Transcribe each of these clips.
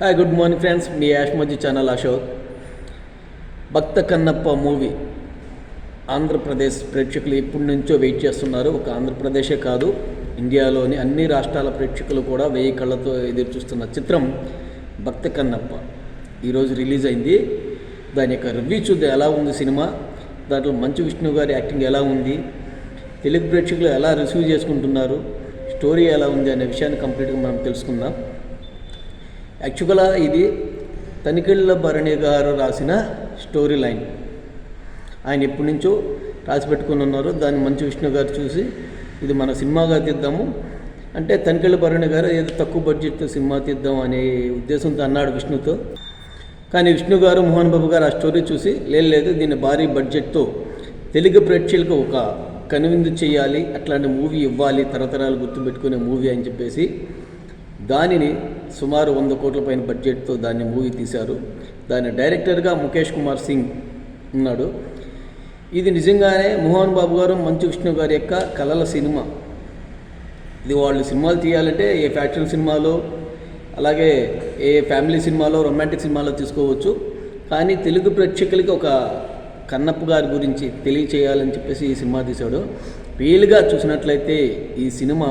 Hi good morning friends మీ యాష్మజీ channel Ashok Bhakta Kannappa movie. Andhra Pradesh ప్రేక్షకులు ఎప్పటి నుంచో వెయిట్ చేస్తున్నారు. ఒక ఆంధ్రప్రదేశే కాదు ఇండియాలోని అన్ని రాష్ట్రాల ప్రేక్షకులు కూడా వెయ్యి కళ్ళతో ఎదురు చూస్తున్న చిత్రం భక్త కన్నప్ప. ఈరోజు రిలీజ్ అయింది. దాని యొక్క రివ్యూ చూద్దాం ఎలా ఉంది సినిమా? దాంట్లో మంచు విష్ణు గారి యాక్టింగ్ ఎలా ఉంది? తెలుగు ప్రేక్షకులు ఎలా రిసీవ్ చేసుకుంటున్నారు? స్టోరీ ఎలా ఉంది? అనే విషయాన్ని కంప్లీట్గా మనం తెలుసుకుందాం. యాక్చువల్గా ఇది తనికెళ్ళ భరణి గారు రాసిన స్టోరీ లైన్. ఆయన ఎప్పటి నుంచో రాసి పెట్టుకుని ఉన్నారు. దాన్ని మంచి విష్ణు గారు చూసి ఇది మన సినిమాగా తీద్దాము. అంటే తనికెళ్ళ భరణి గారు ఏదో తక్కువ బడ్జెట్తో సినిమా తీద్దాం అనే ఉద్దేశంతో అన్నాడు విష్ణుతో. కానీ విష్ణు గారు మోహన్ బాబు గారు ఆ స్టోరీ చూసి లేదు దీన్ని భారీ బడ్జెట్తో తెలుగు ప్రేక్షకులకు ఒక కనువిందు చేయాలి అట్లాంటి మూవీ ఇవ్వాలి తరతరాలు గుర్తుపెట్టుకునే మూవీ అని చెప్పేసి దానిని సుమారు వంద కోట్ల పైన బడ్జెట్తో దాన్ని మూవీ తీశారు. దాని డైరెక్టర్గా ముఖేష్ కుమార్ సింగ్ ఉన్నాడు. ఇది నిజంగానే మోహన్ బాబు గారు మంచు విష్ణు గారి యొక్క కళల సినిమా. ఇది వాళ్ళు సినిమాలు తీయాలంటే ఏ ఫ్యాక్షన్ సినిమాలో అలాగే ఏ ఫ్యామిలీ సినిమాలో రొమాంటిక్ సినిమాలో తీసుకోవచ్చు. కానీ తెలుగు ప్రేక్షకులకి ఒక కన్నప్ప గారి గురించి తెలియచేయాలని చెప్పేసి ఈ సినిమా తీశాడు. రియల్గా చూసినట్లయితే ఈ సినిమా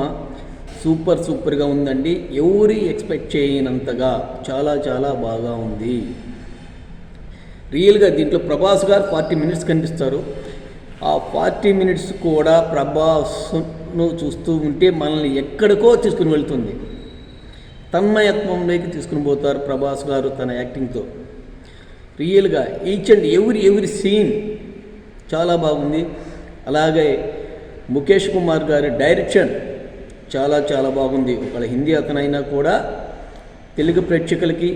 సూపర్ సూపర్గా ఉందండి. ఎవరి ఎక్స్పెక్ట్ చేయనంతగా చాలా చాలా బాగా ఉంది. రియల్గా దీంట్లో ప్రభాస్ గారు ఫార్టీ మినిట్స్ కనిపిస్తారు. ఆ ఫార్టీ మినిట్స్ కూడా ప్రభాస్ను చూస్తూ ఉంటే మనల్ని ఎక్కడికో తీసుకుని వెళ్తుంది. తన్మయత్వంలోకి తీసుకుని పోతారు ప్రభాస్ గారు తన యాక్టింగ్తో. రియల్గా ఈచ్ అండ్ ఎవరి ఎవరి సీన్ చాలా బాగుంది. అలాగే ముఖేష్ కుమార్ గారి డైరెక్షన్ చాలా చాలా బాగుంది. ఒకవేళ హిందీ అతనైనా కూడా తెలుగు ప్రేక్షకులకి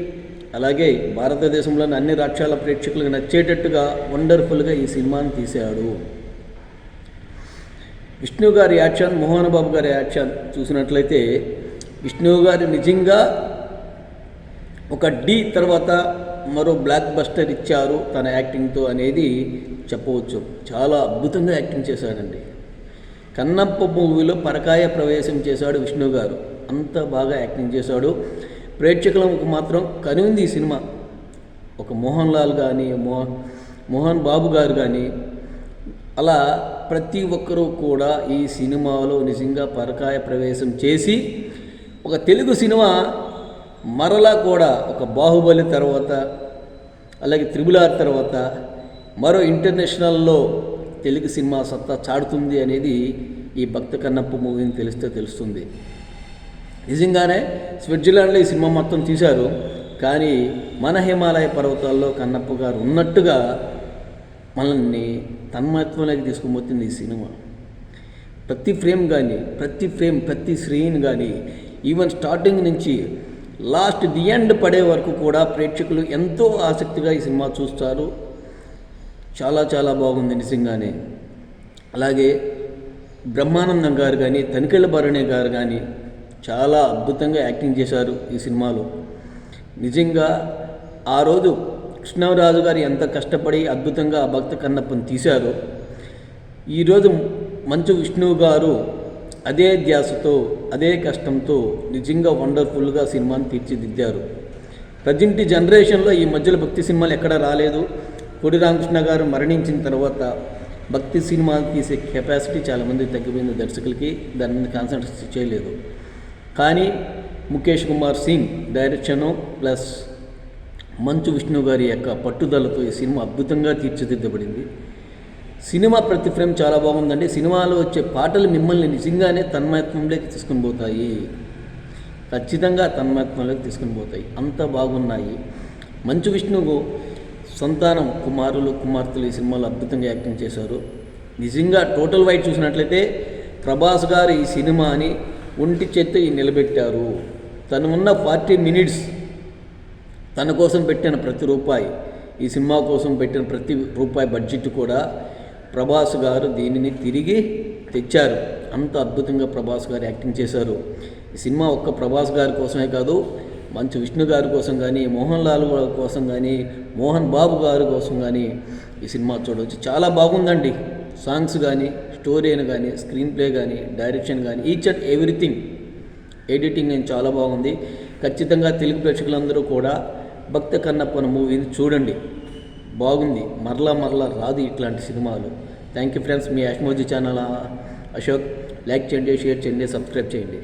అలాగే భారతదేశంలోని అన్ని రాష్ట్రాల ప్రేక్షకులకు నచ్చేటట్టుగా వండర్ఫుల్గా ఈ సినిమాని తీశాడు. విష్ణు గారి యాక్షన్ మోహన్ బాబు గారి యాక్షన్ చూసినట్లయితే విష్ణు గారు నిజంగా ఒక డి తర్వాత మరో బ్లాక్ బస్టర్ ఇచ్చారు తన యాక్టింగ్తో అనేది చెప్పవచ్చు. చాలా అద్భుతంగా యాక్టింగ్ చేశాడండి. కన్నప్ప మూవీలో పరకాయ ప్రవేశం చేశాడు విష్ణు గారు. అంత బాగా యాక్టింగ్ చేశాడు. ప్రేక్షకులకు మాత్రం కనుంది ఈ సినిమా. ఒక మోహన్ లాల్ కానీ మోహన్ మోహన్ బాబు గారు కానీ అలా ప్రతి ఒక్కరూ కూడా ఈ సినిమాలో నిజంగా పరకాయ ప్రవేశం చేసి ఒక తెలుగు సినిమా మరలా కూడా ఒక బాహుబలి తర్వాత అలాగే త్రిబుల్ ఆర్ తర్వాత మరో ఇంటర్నేషనల్లో తెలుగు సినిమా సత్తా చాడుతుంది అనేది ఈ భక్త కన్నప్ప మూవీని తెలిస్తే తెలుస్తుంది. నిజంగానే స్విట్జర్లాండ్లో ఈ సినిమా మొత్తం తీశారు. కానీ మన హిమాలయ పర్వతాల్లో కన్నప్ప గారు ఉన్నట్టుగా మనల్ని తన్మత్వంలోకి తీసుకుపోతుంది ఈ సినిమా. ప్రతి ఫ్రేమ్ కానీ ప్రతి ఫ్రేమ్ ప్రతి స్క్రీన్ కానీ ఈవెన్ స్టార్టింగ్ నుంచి లాస్ట్ ది ఎండ్ పడే వరకు కూడా ప్రేక్షకులు ఎంతో ఆసక్తిగా ఈ సినిమా చూస్తారు. చాలా చాలా బాగుంది నిజంగానే. అలాగే బ్రహ్మానందం గారు కానీ తనికెళ్ళ భరణి గారు కానీ చాలా అద్భుతంగా యాక్టింగ్ చేశారు ఈ సినిమాలో. నిజంగా ఆ రోజు కృష్ణరాజు గారు ఎంత కష్టపడి అద్భుతంగా ఆ భక్త కన్నప్పని తీశారో ఈరోజు మంచు విష్ణువు గారు అదే ధ్యాసతో అదే కష్టంతో నిజంగా వండర్ఫుల్గా సినిమాను తీర్చిదిద్దారు. ప్రజెంట్ జనరేషన్లో ఈ మధ్యలో భక్తి సినిమాలు ఎక్కడ రాలేదు. కోడి రామకృష్ణ గారు మరణించిన తర్వాత భక్తి సినిమాలు తీసే కెపాసిటీ చాలామంది తగ్గిపోయింది దర్శకులకి. దాని మీద కాన్సన్ట్రేట్ చేయలేదు. కానీ ముఖేష్ కుమార్ సింగ్ డైరెక్షను ప్లస్ మంచు విష్ణు గారి యొక్క పట్టుదలతో ఈ సినిమా అద్భుతంగా తీర్చిదిద్దబడింది. సినిమా ప్రతి ఫ్రేమ్ చాలా బాగుందండి. సినిమాలో వచ్చే పాటలు మిమ్మల్ని నిజంగానే తన్మయత్వంలోకి తీసుకుని పోతాయి. ఖచ్చితంగా తన్మయత్వంలోకి తీసుకుని పోతాయి. అంత బాగున్నాయి. మంచు విష్ణువు సంతానం కుమారులు కుమార్తెలు ఈ సినిమాలో అద్భుతంగా యాక్టింగ్ చేశారు. నిజంగా టోటల్ వైట్ చూసినట్లయితే ప్రభాస్ గారు ఈ సినిమాని ఒంటి చేత్తో ఈ నిలబెట్టారు. తను ఉన్న ఫార్టీ మినిట్స్ తన కోసం పెట్టిన ప్రతి రూపాయి ఈ సినిమా కోసం పెట్టిన ప్రతి రూపాయి బడ్జెట్ కూడా ప్రభాస్ గారు దీనిని తిరిగి తెచ్చారు. అంత అద్భుతంగా ప్రభాస్ గారు యాక్టింగ్ చేశారు. ఈ సినిమా ఒక్క ప్రభాస్ గారి కోసమే కాదు మంచు విష్ణు గారి కోసం కానీ మోహన్ లాల్ కోసం కానీ మోహన్ బాబు గారి కోసం కానీ ఈ సినిమా చూడవచ్చు చాలా బాగుందండి. సాంగ్స్ కానీ స్టోరీ అని కానీ స్క్రీన్ ప్లే కానీ డైరెక్షన్ కానీ ఈచ్ అండ్ ఎవ్రీథింగ్ ఎడిటింగ్ అని చాలా బాగుంది. ఖచ్చితంగా తెలుగు ప్రేక్షకులందరూ కూడా భక్త కన్నప్పన మూవీని చూడండి. బాగుంది. మరలా మరలా రాదు ఇట్లాంటి సినిమాలు. Thank you friends. Me అష్మోజీ channel Ashok. Like చేయండి షేర్ చేయండి సబ్స్క్రైబ్ చేయండి.